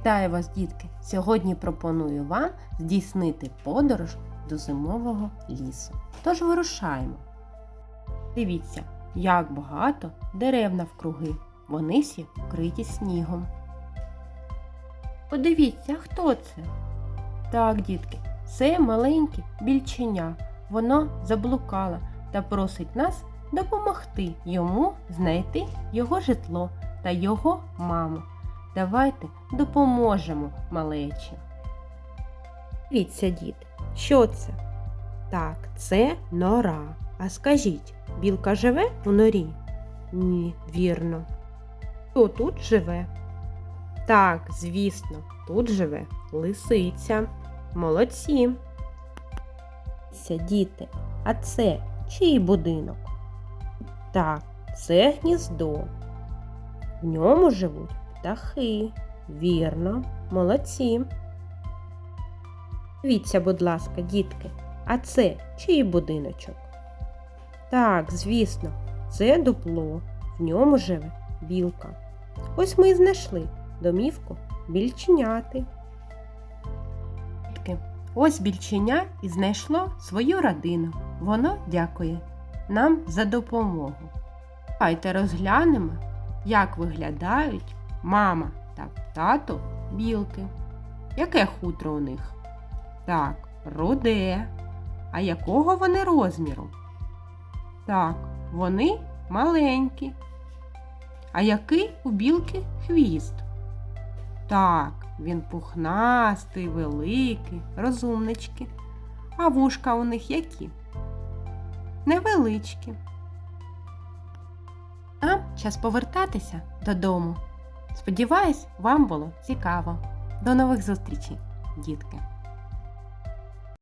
Вітаю вас, дітки! Сьогодні пропоную вам здійснити подорож до зимового лісу. Тож вирушаємо. Дивіться, як багато дерев навкруги. Вони всі вкриті снігом. Подивіться, хто це? Так, дітки, це маленьке більченя. Воно заблукало та просить нас допомогти йому знайти його житло та його маму. Давайте допоможемо малечі. Дивіться, діти, що це? Так, це нора. А скажіть, білка живе у норі? Ні, вірно. Хто тут живе? Так, звісно, тут живе лисиця. Молодці. Діти, а це чий будинок? Так, це гніздо. В ньому живуть птахи. Вірно, молодці. Дивіться, будь ласка, дітки, а це чий будиночок? Так, звісно, це дупло. В ньому живе білка. Ось ми і знайшли домівку більченяти. Ось більченя і знайшло свою родину. Воно дякує нам за допомогу. Давайте розглянемо, як виглядають мама та тато білки. Яке хутро у них? Так, руде. А якого вони розміру? Так, вони маленькі. А який у білки хвіст? Так, він пухнастий, великий, розумнички. А вушка у них які? Невеличкі. Нам час повертатися додому. Сподіваюсь, вам було цікаво. До нових зустрічей, дітки!